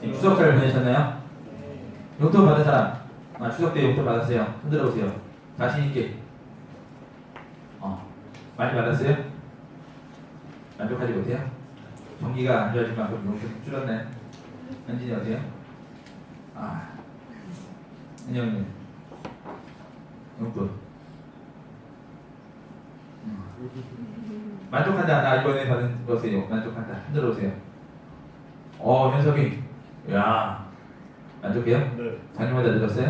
네, 추석 잘 보내셨나요? 용돈 받은 사람, 아, 추석 때 용돈 받았어요. 흔들어 보세요. 자신 있게. 어, 많이 받았어요? 만족하지 못해요? 경기가 안 좋아질 만큼 용돈 줄었네. 현진이 어때요? 아, 은영님, 용돈. 음. 만족한다. 나 이번에 받은 것에 만족한다. 흔들어 보세요. 어, 현석이. 야, 만족해요? 네. 작년보다 늘었어요?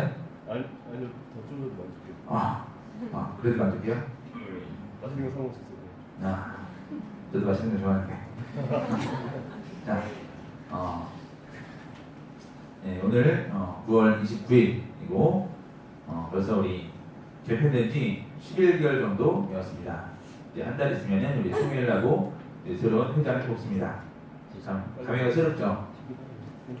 아니 아니요 더 줄어도 만족해요. 아, 아 그래도 만족해요? 네. 맛있는 거 있어요. 아, 저도 맛있는 거 좋아하는데. 자, 어, 네, 오늘 어, 9월 29일이고 어, 벌써 우리 개편된 지 11개월 정도 되었습니다. 이제 한 달 있으면 우리 총회를 이제 새로운 회장을 뽑습니다. 참 감회가 새롭죠. 네,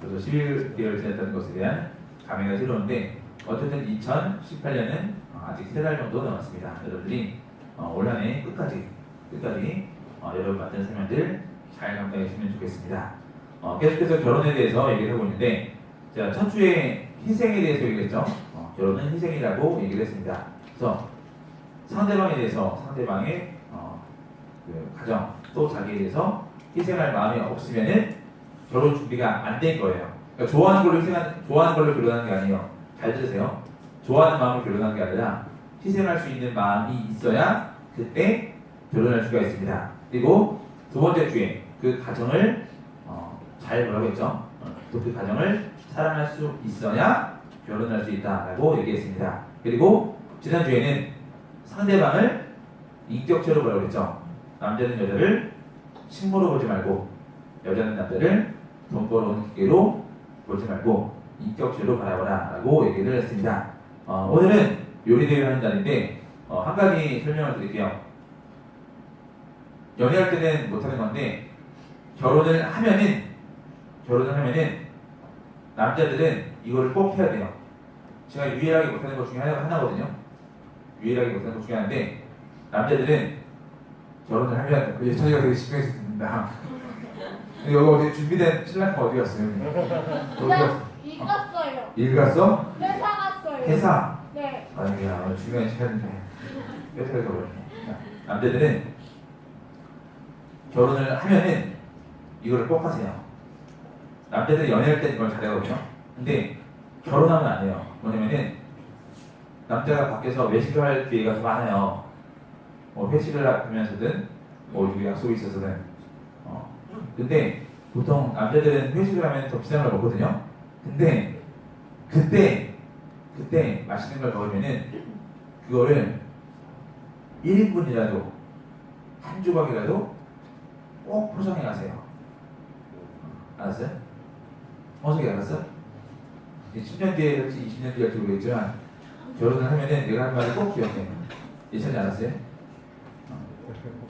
그래서 11개월 지났다는 것에 대한 감회가 새로운데 어쨌든 2018년은 아직 세 달 정도 남았습니다. 여러분들이 어, 올 한해 끝까지 끝까지 어, 여러분 맡은 사명들 잘 감당했으면 좋겠습니다. 어, 계속해서 결혼에 대해서 얘기를 하고 있는데 제가 첫 주에 희생에 대해서 얘기를 했죠. 어, 결혼은 희생이라고 얘기를 했습니다. 그래서 상대방에 대해서 상대방의 어, 그 가정 또 자기에 대해서 희생할 마음이 없으면은 결혼 준비가 안 된 거예요. 그러니까 좋아하는 걸로 희생한, 좋아하는 걸로 결혼하는 게 아니에요. 잘 들으세요. 좋아하는 마음으로 결혼하는 게 아니라 희생할 수 있는 마음이 있어야 그때 결혼할 수가 있습니다. 그리고 두 번째 주에 그 가정을 어, 잘 뭐라고 했죠? 또 그 가정을 사랑할 수 있어야 결혼할 수 있다라고 얘기했습니다. 그리고 지난 주에는 상대방을 인격체로 뭐라고 했죠? 남자는 여자를 식모로 보지 말고 여자는 남자를 돈 벌어오는 기계로 보지 말고 인격체로 바라보라 라고 얘기를 했습니다. 어, 오늘은 요리 대회를 하는 날인데 어, 한 가지 설명을 드릴게요. 연애할 때는 못하는 건데 결혼을 하면은 결혼을 하면은 남자들은 이거를 꼭 해야 돼요. 제가 유일하게 못하는 것 중에 하나, 하나거든요. 유일하게 못하는 것 중에 하나인데 남자들은 결혼을 하면 그 예찬이가 되게 집중해서 듣는다. 여기 어디 준비된 신랑 어디 갔어요? 어디 갔어? 일 갔어요. 일 갔어? 회사 갔어요. 회사? 네. 아니야 오늘 중요한 시간인데 가버렸네. 자, 남자들은 결혼을 하면은 이거를 꼭 하세요. 남자들은 연애할 때 이걸 잘하거든요. 근데 결혼하면 안 돼요. 뭐냐면은 남자가 밖에서 외식을 할 기회가 더 많아요. 뭐 회식을 하면서든 뭐 약속이 있어서든 어. 근데 보통 남자들은 회식을 하면 더 비싼 걸 먹거든요. 근데 그때 그때 맛있는 걸 먹으면은 그거를 1인분이라도 한 조각이라도 꼭 포장해 가세요. 알았어요? 어떻게 알았어? 10년 뒤에 할지 20년 뒤에 할지 모르겠지만 결혼을 하면은 내가 한 말을 꼭 기억해. 예전에 알았어요? 어.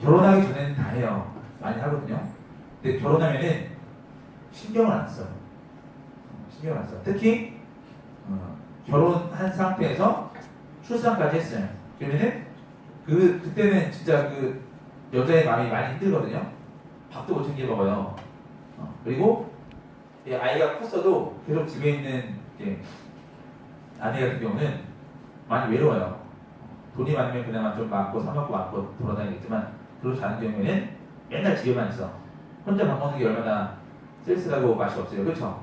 결혼하기 전에는 다 해요. 많이 하거든요. 근데 결혼하면은 신경을 안 써. 신경을 안 써. 특히 어, 결혼한 상태에서 출산까지 했어요. 그러면은 그 그때는 진짜 그 여자의 마음이 많이 힘들거든요. 밥도 못 챙겨 먹어요. 어, 그리고 이 아이가 컸어도 계속 집에 있는 아내 같은 경우는 많이 외로워요. 돈이 많으면 그나마 좀 많고 사 먹고 많고 돌아다니겠지만 그렇지 않은 경우에는 맨날 집에만 있어. 혼자 밥 먹는 게 얼마나 쓸쓸하고 맛이 없어요. 그렇죠?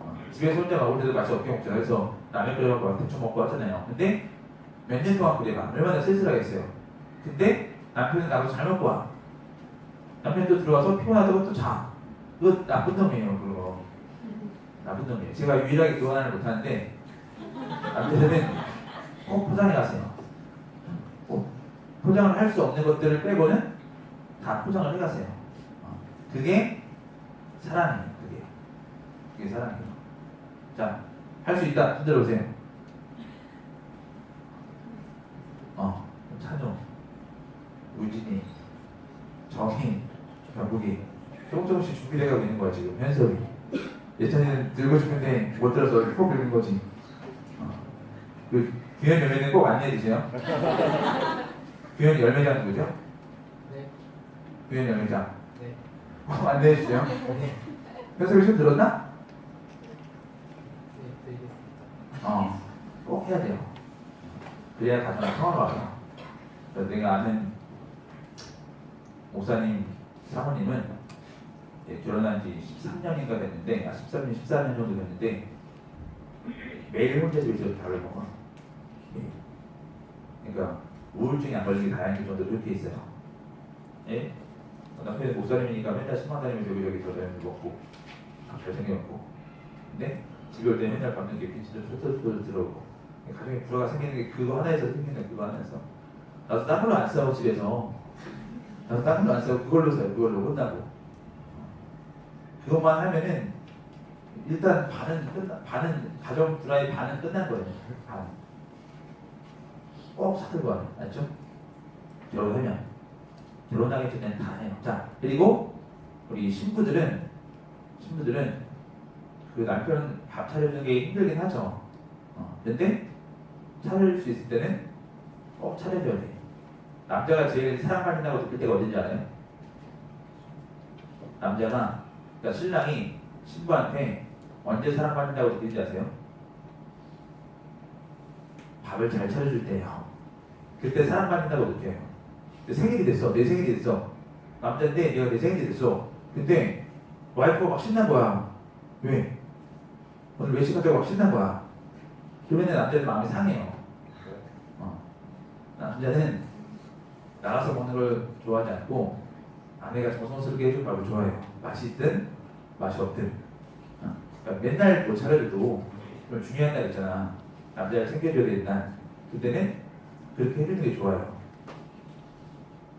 어, 집에서 혼자 먹을 때도 맛이 없게 먹잖아요. 그래서 라면 끓여먹고 대충 먹고 하잖아요. 근데 몇 년 동안 그래봐. 얼마나 쓸쓸하겠어요. 근데 남편은 나도 잘 먹고 와. 남편도 들어와서 피곤하다고 또 자. 그거 나쁜 놈이에요, 그거. 나쁜 놈이에요. 제가 유일하게 하나를 못하는데 남편들은 꼭 포장해 가세요. 꼭 포장을 할 수 없는 것들을 빼고는 다 포장을 해 가세요. 어, 그게 사랑이에요, 그게. 그게 사랑이에요. 자, 할 수 있다. 흔들어 보세요. 어, 찬용, 우진이, 정희, 병국이 조금 조금씩 준비돼가고 있는 거야 지금 현석이. 예찬이는 들고 싶은데 못 들어서 꼭 들는 거지. 어. 그 규현 열매는 꼭 안내해 주세요. 규현 열매장 누구죠? 네. 규현 열매장. 네. 꼭 안내해 주세요. 현석이 좀 들었나? 어, 꼭 해야 돼요. 그래야 가정이 평화로워요. 그래서 내가 아는 목사님 사모님은 이제 결혼한 지 13년인가 됐는데, 아, 13년, 14년 정도 됐는데, 매일 혼자 집에서 밥을 먹어. 예. 그러니까 우울증이 안 걸리게 다행일 정도로 그렇게 있어요. 예? 남편이 목사님이니까 맨날 신방 다니면서 여기저기 저저기 먹고 먹고. 근데 집에 올 때 맨날 밤늦게 좀 쏟아져 들어오고. 가정에 불화가 생기는 게 그거 하나에서 생기는 그거 하나에서. 나도 딴 걸로 안 싸워 집에서. 나도 딴 걸로 안 싸워 그걸로 싸요. 그걸로 혼나고. 그것만 하면은 일단 반은 끝나 반은 가정 불화의 반은 끝난 거예요. 반. 꼭 사들고 와요 알죠? 결혼하면 결혼하기 전에 다 해요. 자, 그리고 우리 신부들은 신부들은 그 남편 밥 차려주는 게 힘들긴 하죠. 어, 근데 차려줄 수 있을 때는 꼭 차려줘야 돼. 남자가 제일 사랑받는다고 느낄 때가 어딘지 알아요? 남자가 그러니까 신랑이 신부한테 언제 사랑받는다고 느끼는지 아세요? 밥을 잘 차려줄 때요. 그때 사랑받는다고 느껴요. 내 생일이 됐어. 내 생일이 됐어. 남자인데 내가 내 생일이 됐어. 근데 와이프가 막 신난 거야. 왜? 오늘 외식하자고 막 신난 거야. 그러면 남자는 마음이 상해요. 어. 남자는 나가서 먹는 걸 좋아하지 않고 아내가 정성스럽게 해준 밥을 좋아해요. 맛이 있든 맛이 없든. 어. 그러니까 맨날 뭐 차려줘도 좀 중요한 날 있잖아. 남자를 챙겨줘야 날. 그때는 그렇게 해주는 게 좋아요.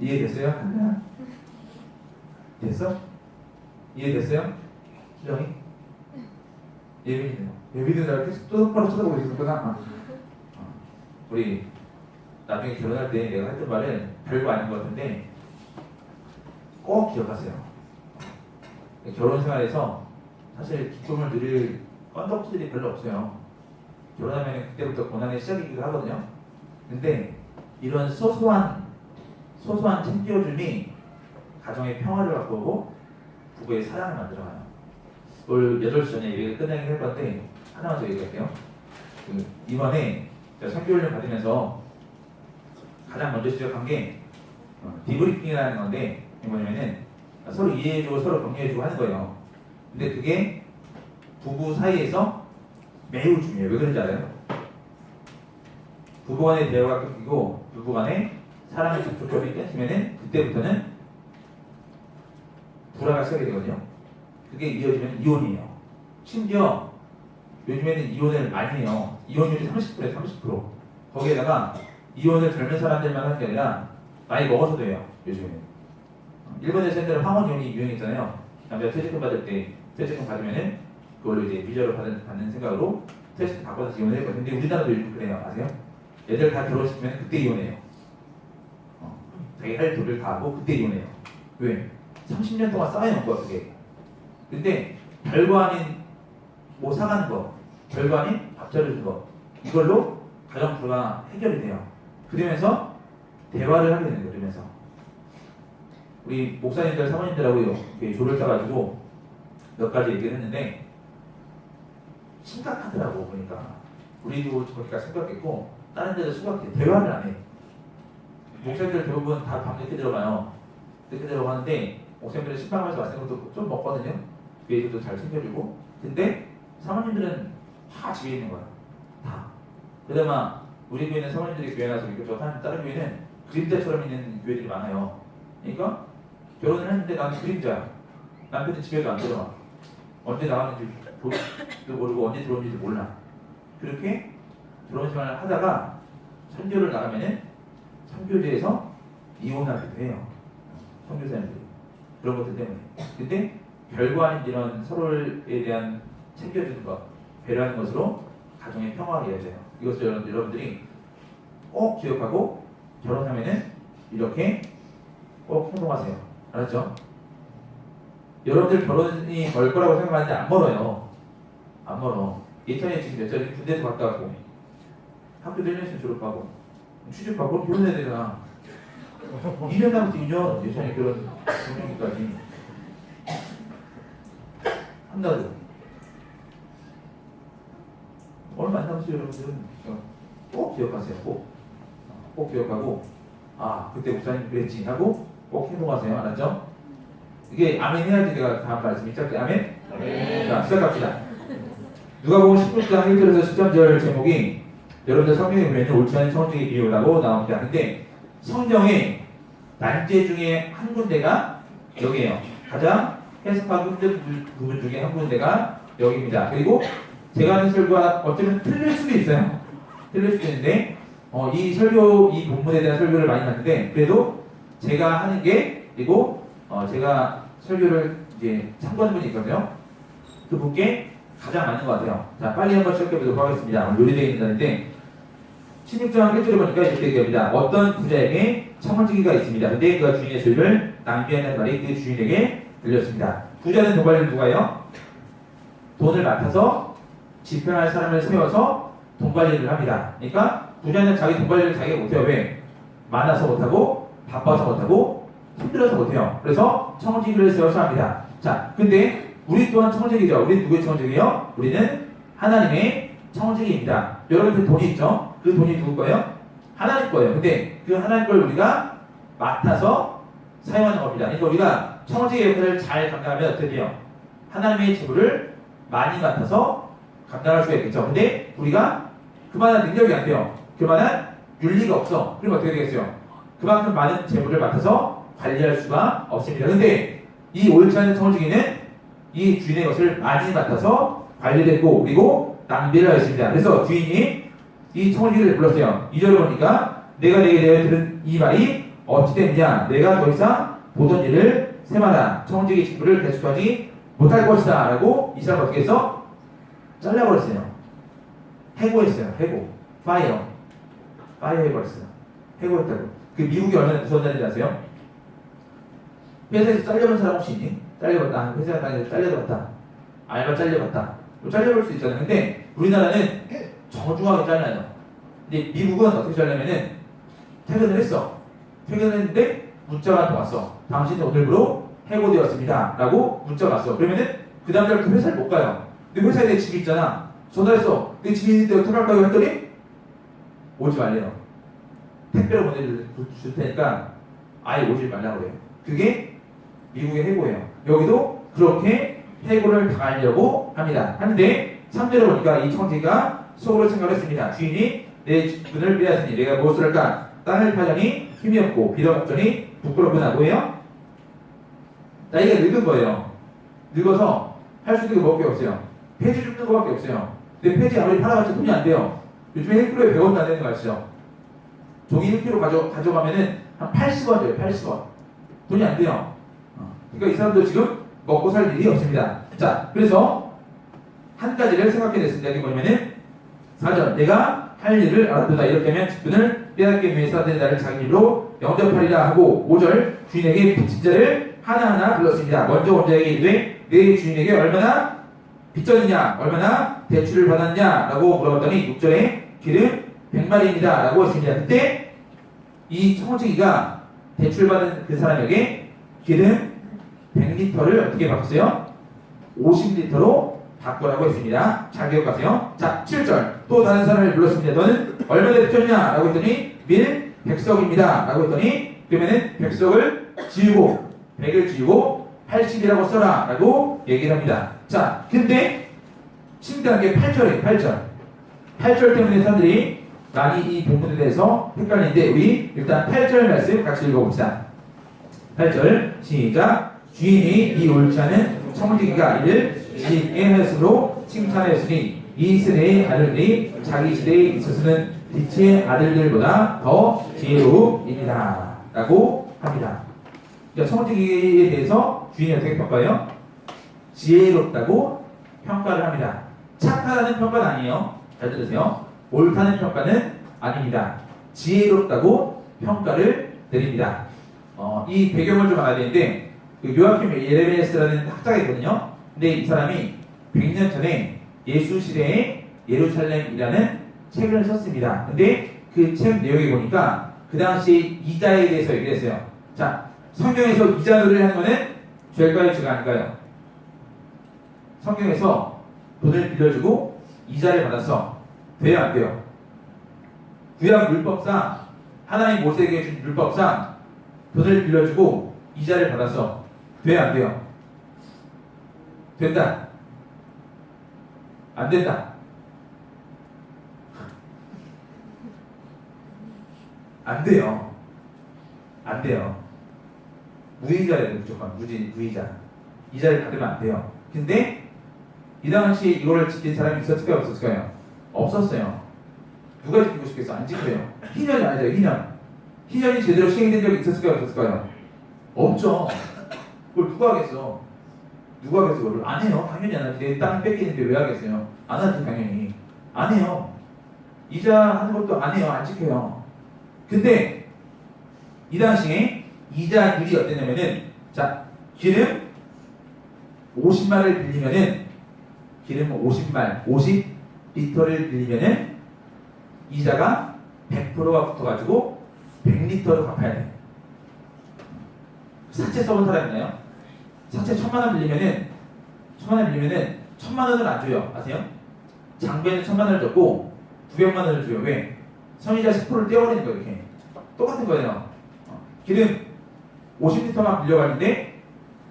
이해됐어요? 하나? 됐어? 이해됐어요? 수정이? 예빈이는 예빈이는 나를 계속 똑바로 쳐다보고 있었구나 어. 어. 우리 나중에 결혼할 때 내가 했던 말은 별거 아닌 것 같은데 꼭 기억하세요 결혼 생활에서 사실 기쁨을 누릴 건덕지들이 별로 없어요 결혼하면 그때부터 고난의 시작이기도 하거든요 근데 이런 소소한 소소한 챙겨줌이 가정의 평화를 바꾸고 부부의 사랑을 만들어가요. 오늘 8시 전에 얘기를 끝내긴 할 건데 하나만 더 얘기할게요. 그 이번에 선교훈련 받으면서 가장 먼저 시작한 게 어, 디브리핑이라는 건데 뭐냐면은 서로 이해해주고 서로 격려해주고 하는 거예요. 근데 그게 부부 사이에서 매우 중요해요. 왜 그런지 알아요? 부부간의 대화가 끊기고 부부간의 사랑의 접촉점이 끊기면은 그때부터는 불화가 시작이 되거든요. 그게 이어지면 이혼이에요. 심지어 요즘에는 이혼을 많이 해요. 이혼율이 30%에요, 30%. 거기에다가 이혼을 젊은 사람들만 하는 게 아니라 나이 먹어서도 해요, 요즘에는. 일본에서 옛날에 황혼 이혼이 유행했잖아요. 남자가 퇴직금 받을 때 퇴직금 받으면은 그걸로 이제 비자로 받는, 받는 생각으로 퇴직금 받고서 이혼을 했거든요. 근데 우리나라도 요즘 그래요. 아세요? 애들 다 결혼시키면 그때 이혼해요. 어, 자기 할 도를 다 하고 그때 이혼해요. 왜? 30년 동안 쌓여놓은 거야 그게. 근데 별거 아닌 뭐 사가는 거, 별거 아닌 밥 차려주는 거 이걸로 가정 불화 해결이 돼요. 그러면서 대화를 하게 되는 거예요. 그러면서 우리 목사님들 사모님들하고 이렇게 조를 짜가지고 몇 가지 얘기를 했는데 심각하더라고 보니까 우리도 거기가 심각했고 다른 데도 심각해 대화를 안 해. 목사님들 대부분 다 밤 늦게 들어가요. 늦게 들어가는데 목사님들은 신방에서 맛있는 것도 좀 먹거든요. 교회들도 잘 챙겨주고. 근데 사모님들은 다 집에 있는 거야. 다. 그나마 우리 교회는 사모님들이 교회 나서 이것저것 하는 다른 교회는 그림자처럼 있는 교회들이 많아요. 그러니까 결혼을 했는데 나는 그림자야. 남편은 집에도 안 들어와. 언제 나가는지 볼지도 모르고 언제 들어오는지도 몰라. 그렇게 결혼 생활을 하다가 선교를 나가면은 선교제에서 이혼하기도 해요. 선교사님들이 그런 것들 때문에. 근데 별거 아닌 이런 서로에 대한 챙겨주는 것, 배려하는 것으로 가정의 평화가 이어져요. 이것을 여러분, 여러분들이 꼭 기억하고 결혼하면은 이렇게 꼭 행동하세요. 알았죠? 여러분들 결혼이 멀 거라고 생각하는데 안 멀어요. 안 멀어. 예전에 지금 몇 살이 군대도 갔다 왔고 학교도 1년씩 졸업하고 취직하고 결혼해야 되잖아. 2년 남았어 2년 예전에 그런 경력까지 한나도 얼마 안 남았어요 여러분들은 어, 꼭 기억하세요 꼭, 어, 꼭 기억하고 아 그때 목사님 그랬지 하고 꼭 행동하세요 알았죠? 이게 아멘 해야지 내가 다음 말씀 시작돼 아멘? 네. 자 시작합시다 누가 보면 16장 1절에서 13절 제목이 여러분들 성경에 보면 옳지 않은 성적의 비유라고 나옵니다. 근데 성경에 난제 중에 한 군데가 여기에요. 가장 해석하기 힘든 부- 부분 중에 한 군데가 여기입니다. 그리고 제가 하는 설교가 어쩌면 틀릴 수도 있어요. 틀릴 수도 있는데 어, 이 설교 이 본문에 대한 설교를 많이 하는데 그래도 제가 하는 게 그리고 어, 제가 설교를 이제 참고하는 분이 있거든요. 그 분께 가장 맞는 것 같아요. 자, 빨리 한번 시작해 보도록 하겠습니다. 요리되어 있는데 16장 1절에 보니까 이렇게 얘기합니다. 어떤 부자에게 청원지기가 있습니다. 근데 그가 주인의 소유를 낭비하는 말이 그 주인에게 들렸습니다. 부자는 도발을 누가요? 돈을 맡아서 집행할 사람을 세워서 돈 관리를 합니다. 그러니까 부자는 자기 돈 관리를 자기가 못해요. 왜? 많아서 못하고 바빠서 못하고 힘들어서 못해요. 그래서 청지기를 세워서 합니다. 자, 근데 우리 또한 청지기죠. 우리 누구의 청지기예요? 우리는 하나님의 청지기입니다. 여러분들 돈이 있죠? 그 돈이 누구 거예요? 하나님 거예요. 근데 그 하나님 걸 우리가 맡아서 사용하는 겁니다. 그러니까 우리가 청지기 역할을 잘 감당하면 어떻게 돼요? 하나님의 재물을 많이 맡아서 감당할 수가 있겠죠. 근데 우리가 그만한 능력이 안 돼요. 그만한 윤리가 없어. 그럼 어떻게 되겠어요? 그만큼 많은 재물을 맡아서 관리할 수가 없습니다. 근데 이 옳지 않은 청지기는 이 주인의 것을 많이 맡아서 관리되고 그리고 낭비를 하였습니다. 그래서 주인이 이 청지기를 불렀어요. 2절을 보니까 내가 내게 대하여 들은 이 말이 어찌 됐냐? 내가 더 이상 보던 일을 세마다 청지기 직분을 대속하지 못할 것이다. 라고 이 사람 어떻게 해서 잘라버렸어요. 해고했어요. 해고. 파이어. 파이어 해버렸어요. 해고했다고. 그 미국이 얼마나 무서운 나라인지 아세요? 회사에서 잘려본 사람 혹시 있니? 잘려봤다. 아, 회사 다니면서 잘려봤다. 알바 잘려봤다. 뭐 잘려볼 수 있잖아요. 근데 우리나라는 정중하게 잘라요. 근데 미국은 어떻게 잘냐면은 퇴근을 했어. 퇴근을 했는데 문자가 또 왔어. 당신은 오늘부로 해고되었습니다. 라고 문자가 왔어. 그러면은 그 다음날 그 회사를 못 가요. 근데 회사에 내 집이 있잖아. 전화했어. 내 집이 있는데 어떻게 할까요? 했더니 오지 말래요. 택배로 보내줄 테니까 아예 오지 말라고 그래요. 그게 미국의 해고예요. 여기도 그렇게 해고를 당하려고 합니다. 하는데 3절에 보니까 이 청지가 속으로 생각했습니다. 주인이 내 직분을 빼앗으니 내가 무엇을 할까? 땅을 파자니 힘이 없고 빌어먹더니 부끄럽구나. 뭐예요? 나이가 늙은 거예요. 늙어서 할 수 있는 게 뭐밖에 없어요. 폐지 줍는 거밖에 없어요. 근데 폐지 아무리 팔아봤자 돈이 안 돼요. 요즘에 1kg에 100원도 안 되는 거 아시죠? 종이 1kg 가져, 가져가면은 한 80원 돼요, 80원. 돈이 안 돼요. 어. 그러니까 이 사람도 지금 먹고 살 일이 없습니다. 자, 그래서 한 가지를 생각해 냈습니다. 이게 뭐냐면은, 4절. 내가 할 일을 알았도다. 이렇게 하면 직분을 빼앗기 위해서 내 나를 자기 일로 영접하리라 하고, 5절. 주인에게 빚진 자를 하나하나 불렀습니다. 먼저 원자에게 이르되 내 주인에게 얼마나 빚졌느냐, 얼마나 대출을 받았냐, 라고 물어봤더니 6절에 기름 100마리입니다. 라고 했습니다. 그때 이 청지기가 대출받은 그 사람에게 기름 100리터를 어떻게 바꿨어요? 50리터로 바꾸라고 했습니다. 잘 기억하세요. 자, 7절. 또 다른 사람을 불렀습니다. 너는 얼마나 빚졌냐? 라고 했더니 밀 100석입니다. 라고 했더니 그러면은 100석을 지우고 100을 지우고 80이라고 써라. 라고 얘기를 합니다. 자, 근데 신기한 게 8절이에요. 8절. 8절 때문에 사람들이 많이 이 본문에 대해서 헷갈리는데 우리 일단 8절 말씀 같이 읽어봅시다. 8절 시작 주인이 이 옳지 않은 청지기가 이를 지게 하였으로 칭찬하였으니 이 세대의 아들들이 자기 시대에 있어서는 빛의 아들들보다 더 지혜로우입니다. 라고 합니다. 그러니까 청지기에 대해서 주인이 어떻게 평가해요? 지혜롭다고 평가를 합니다. 착하다는 평가는 아니에요. 잘 들으세요. 옳다는 평가는 아닙니다. 지혜롭다고 평가를 내립니다. 어, 이 배경을 좀 알아야 되는데 그 요아킴 예레미야스라는 학자가 있거든요. 근데 이 사람이 100년 전에 예수 시대의 예루살렘이라는 책을 썼습니다. 근데 그 책 내용에 보니까 그 당시 이자에 대해서 얘기를 했어요. 자, 성경에서 이자 노래를 하는 거는 죄일까요, 죄가 아닐까요? 성경에서 돈을 빌려주고 이자를 받아서 돼요 안 돼요? 구약 율법상 하나님 모세에게 준 율법상 돈을 빌려주고 이자를 받아서 돼요 안 돼요? 된다. 안 된다. 안 돼요. 안 돼요. 무이자예요, 무조건. 무지, 무이자. 이자를 받으면 안 돼요. 근데 이 당시 이거를 지킨 사람이 있었을까요? 없었을까요? 없었어요. 누가 지키고 싶겠어? 안 지켜요. 희년이 아니죠, 희년. 희년이 제대로 시행된 적이 있었을까요? 없었을까요? 없죠. 누가 하겠어? 누가 하겠어? 그걸 안 해요. 당연히 안 하지. 내땅 뺏기는데 왜 하겠어요? 안 하지, 당연히. 안 해요. 이자 하는 것도 안 해요. 안 지켜요. 근데 이 당시에 이자율이 어땠냐면은 자 기름 50말을 빌리면은 기름 50말 50리터를 빌리면은 이자가 100%가 붙어가지고 100리터를 갚아야 돼. 사채 써본 사람 있나요? 사채 천만 원 빌리면은 천만 원 빌리면은 천만 원을 안 줘요. 아세요? 장부에는 천만 원을 줬고 900만 원을 줘요. 왜? 선이자 10%를 떼어버리는 거예요. 이렇게 똑같은 거예요. 어, 기름 50리터만 빌려갔는데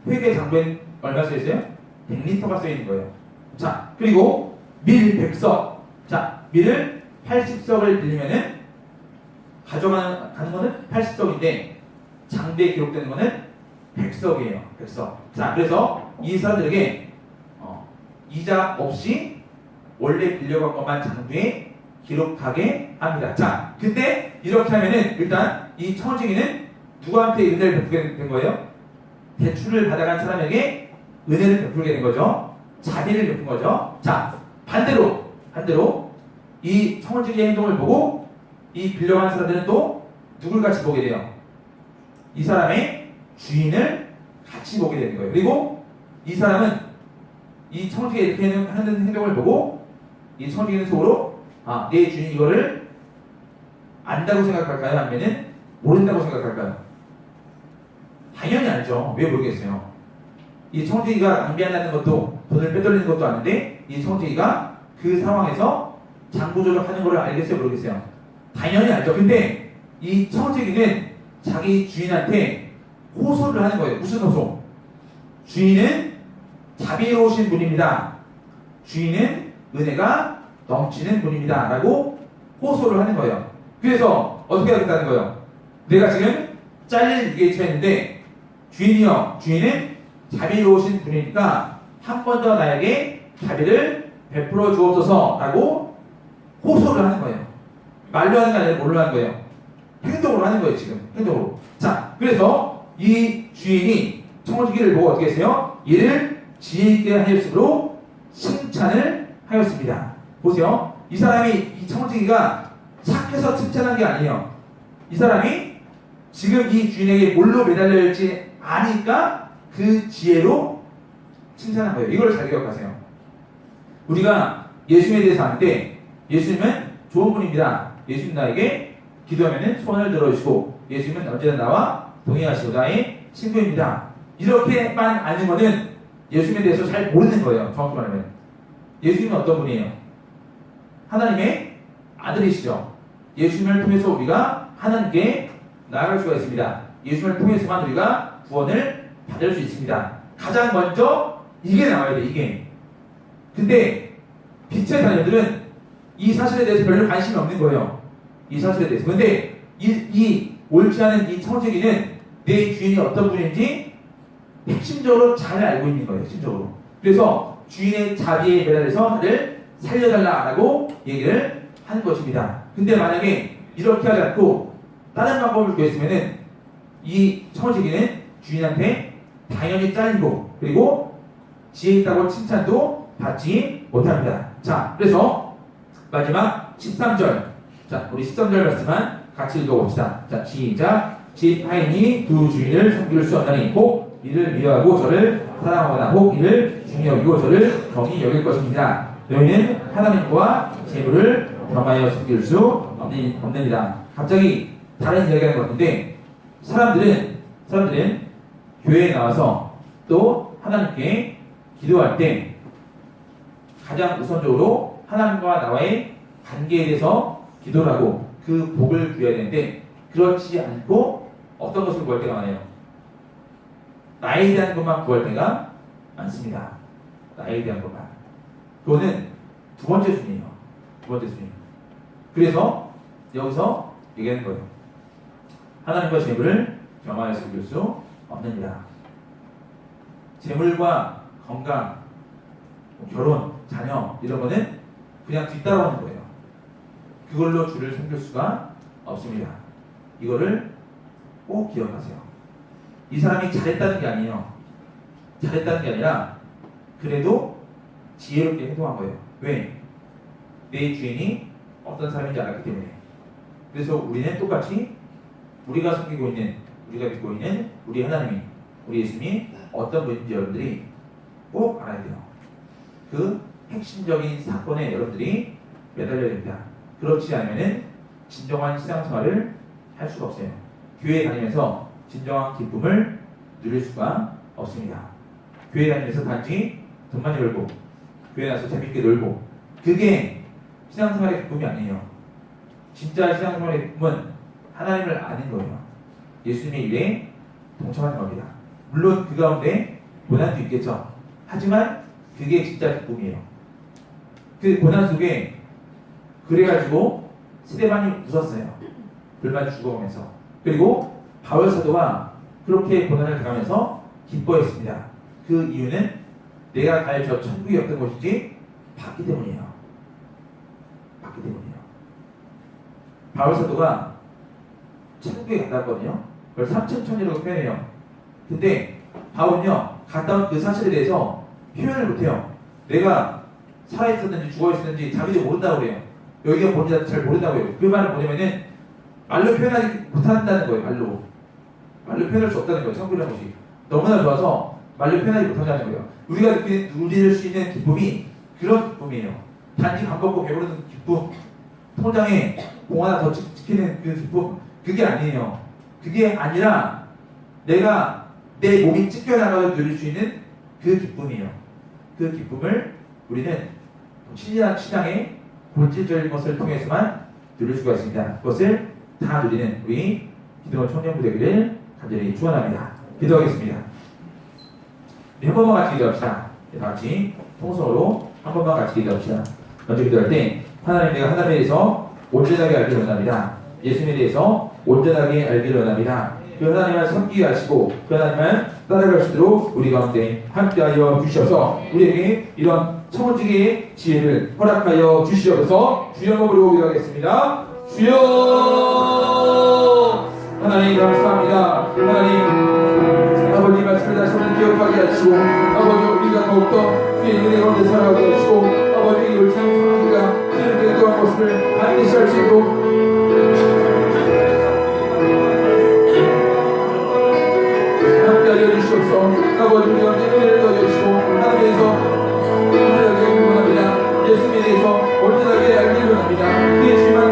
회계 장부엔 얼마 써 있어요? 100리터가 써 있는 거예요. 자 그리고 밀 100석. 자 밀을 80석을 빌리면은 가져가는 가는 거는 80석인데 장부에 기록되는 거는 100석이에요. 100석. 자 그래서 이 사람들에게 어, 이자 없이 원래 빌려간 것만 장부에 기록하게 합니다. 자, 근데 이렇게 하면은 일단 이 청지기는 누구한테 은혜를 베풀게 된 거예요? 대출을 받아간 사람에게 은혜를 베풀게 된 거죠. 자비를 베푼 거죠. 자, 반대로 반대로 이 청지기의 행동을 보고 이 빌려간 사람들은 또 누굴 같이 보게 돼요? 이 사람의 주인을 같이 보게 되는 거예요. 그리고 이 사람은 이 청지기가 이렇게 하는 행동을 보고 이 청지기는 속으로 아, 내 주인이 이거를 안다고 생각할까요? 아니면은 모른다고 생각할까요? 당연히 알죠. 왜 모르겠어요? 이 청지기가 낭비한다는 것도 돈을 빼돌리는 것도 아는데 이 청지기가 그 상황에서 장부 조작하는 걸 알겠어요? 모르겠어요? 당연히 알죠. 근데 이 청지기는 자기 주인한테 호소를 하는 거예요. 무슨 호소? 주인은 자비로우신 분입니다. 주인은 은혜가 넘치는 분입니다. 라고 호소를 하는 거예요. 그래서 어떻게 하겠다는 거예요? 내가 지금 잘릴 위기에 처했는데 주인이요. 주인은 자비로우신 분이니까 한 번 더 나에게 자비를 베풀어 주옵소서 라고 호소를 하는 거예요. 말로 하는 게 아니라 뭘로 하는 거예요? 행동으로 하는 거예요, 지금. 행동으로. 자, 그래서 이 주인이 청지기를 보고 어떻게 했어요? 이를 지혜 있게 하였으므로 칭찬을 하였습니다. 보세요. 이 사람이 이 청지기가 착해서 칭찬한 게 아니에요. 이 사람이 지금 이 주인에게 뭘로 매달려 있지 아니까 그 지혜로 칭찬한 거예요. 이걸 잘 기억하세요. 우리가 예수님에 대해서 아는데 예수님은 좋은 분입니다. 예수님 나에게 기도하면 손을 들어주시고 예수님은 언제나 나와 동행하시고 나의 친구입니다. 이렇게만 아는 거는 예수님에 대해서 잘 모르는 거예요. 정확히 말하면. 예수님은 어떤 분이에요? 하나님의 아들이시죠. 예수님을 통해서 우리가 하나님께 나아갈 수가 있습니다. 예수님을 통해서만 우리가 구원을 받을 수 있습니다. 가장 먼저 이게 나와야 돼, 이게. 근데 빛의 자녀들은 이 사실에 대해서 별로 관심이 없는 거예요. 이 사실에 대해서. 근데 이, 이 옳지 않은 이 청지기는 내 주인이 어떤 분인지 핵심적으로 잘 알고 있는 거예요, 핵심적으로. 그래서 주인의 자비에 매달려서 나를 살려달라 라고 얘기를 하는 것입니다. 근데 만약에 이렇게 하지 않고 다른 방법을 구했으면은 이 청지기는 주인한테 당연히 잘리고 그리고 지혜 있다고 칭찬도 받지 못합니다. 자, 그래서 마지막 13절. 자, 우리 13절 말씀만 같이 읽어봅시다. 자, 시작. 집 하인이 두 주인을 섬길 수 없나니 혹 이를 미워하고 저를 사랑하거나 혹 이를 중히 여기고 저를 경히 여길 것입니다. 너희는 하나님과 재물을 겸하여 섬길 수 없니, 없느니라. 갑자기 다른 이야기가 나는 것 같은데 사람들은 사람들은 교회에 나와서 또 하나님께 기도할 때 가장 우선적으로 하나님과 나와의 관계에 대해서 기도를 하고 그 복을 구해야 되는데 그렇지 않고 어떤 것을 구할 때가 많아요? 나에 대한 것만 구할 때가 많습니다. 나에 대한 것만. 그거는 두 번째 순이에요. 두 번째 순위. 그래서 여기서 얘기하는 거예요. 하나님과 재물을 겸하여서 이룰 수 없느니라. 재물과 건강, 뭐 결혼, 자녀 이런 거는 그냥 뒤따라오는 거예요. 그걸로 주를 섬길 수가 없습니다. 이거를 꼭 기억하세요. 이 사람이 잘했다는 게 아니에요. 잘했다는 게 아니라 그래도 지혜롭게 행동한 거예요. 왜? 내 주인이 어떤 사람인지 알았기 때문에. 그래서 우리는 똑같이 우리가 섬기고 있는 우리가 믿고 있는 우리 하나님이 우리 예수님이 어떤 분인지 여러분들이 꼭 알아야 돼요. 그 핵심적인 사건에 여러분들이 매달려야 됩니다. 그렇지 않으면은 진정한 신앙생활을 할 수가 없어요. 교회 다니면서 진정한 기쁨을 누릴 수가 없습니다. 교회 다니면서 단지 돈 많이 벌고 교회 나서 재밌게 놀고 그게 신앙생활의 기쁨이 아니에요. 진짜 신앙생활의 기쁨은 하나님을 아는 거예요. 예수님의 일에 동참하는 겁니다. 물론 그 가운데 고난도 있겠죠. 하지만 그게 진짜 기쁨이에요. 그 고난 속에 그래가지고 스테반이 웃었어요. 불만 죽어오면서. 그리고 바울 사도가 그렇게 고난을 당하면서 기뻐했습니다. 그 이유는 내가 갈 저 천국이 어떤 곳인지 봤기 때문이에요. 봤기 때문이에요. 바울 사도가 천국에 갔다 왔거든요. 그걸 삼천천이라고 표현해요. 근데 바울은요, 갔다 온 그 사실에 대해서 표현을 못해요. 내가 살아있었는지 죽어있었는지 자기도 모른다고 그래요. 여기가 뭔지 잘 모른다고 해요. 그 말은 뭐냐면은 말로 표현하지 못한다는 거예요. 말로. 말로 표현할 수 없다는 거예요. 천국이라는 것이. 너무나 좋아서 말로 표현하지 못한다는 거예요. 우리가 누릴 수 있는 기쁨이 그런 기쁨이에요. 단지 밥 먹고 배부르는 기쁨, 통장에 공 하나 더 찍- 찍히는 그 기쁨, 그게 아니에요. 그게 아니라 내가 내 몸이 찢겨나가서 누릴 수 있는 그 기쁨이에요. 그 기쁨을 우리는 신이한 신앙의 본질적인 것을 통해서만 누릴 수가 있습니다. 그것을 다 누리는 우리 기도원 청년부 되기를 간절히 축원합니다. 기도하겠습니다. 한 번만 같이 기도합시다. 네, 다 같이 통성으로 한 번만 같이 기도합시다. 먼저 기도할 때 하나님 내가 하나님에 대해서 온전하게 알기를 원합니다. 예수님에 대해서 온전하게 알기를 원합니다. 그 하나님을 섬기게 하시고 그 하나님을 따라갈 수 있도록 우리 가운데 함께하여 주시옵소서 우리에게 이런 청지기의 지혜를 허락하여 주시옵소서 주여 먹으로 기도하겠습니다. 주여. 하나님 감사합니다. 하나님 아버지 말씀을 다시 한번 기억하게 하시고 아버지 우리가 더욱더 주의 은혜 가운데 살아가게 하시고 아버지 않은 우리가 주님께 또한 것을 반드시 할 수 있도록 알려주시옵소서. 아버지 우리 가운데 은혜를 더해주시고 하나님에서 온전하게 기원합니다. 예수님에 대해서 온전하게 알기를 원합니다. 그의 주만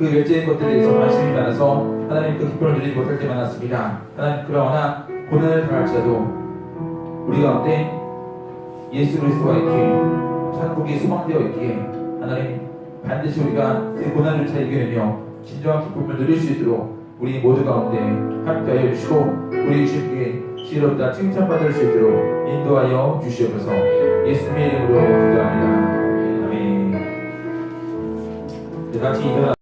그 외적인 것들에 대해서 관심이 많아서 하나님 그 기쁨을 누리지 못할 때 많았습니다. 하나님 그러나 고난을 당할지라도 우리 가운데 예수 그리스도가 있기에 천국이 소망되어 있기에 하나님 반드시 우리가 그 고난을 잘 이겨내며 진정한 기쁨을 누릴 수 있도록 우리 모두 가운데 함께하여 주시고 우리 주님께 지혜롭다 칭찬받을 수 있도록 인도하여 주시옵소서 예수님의 이름으로 기도합니다. 아멘. 네, 같이 일어나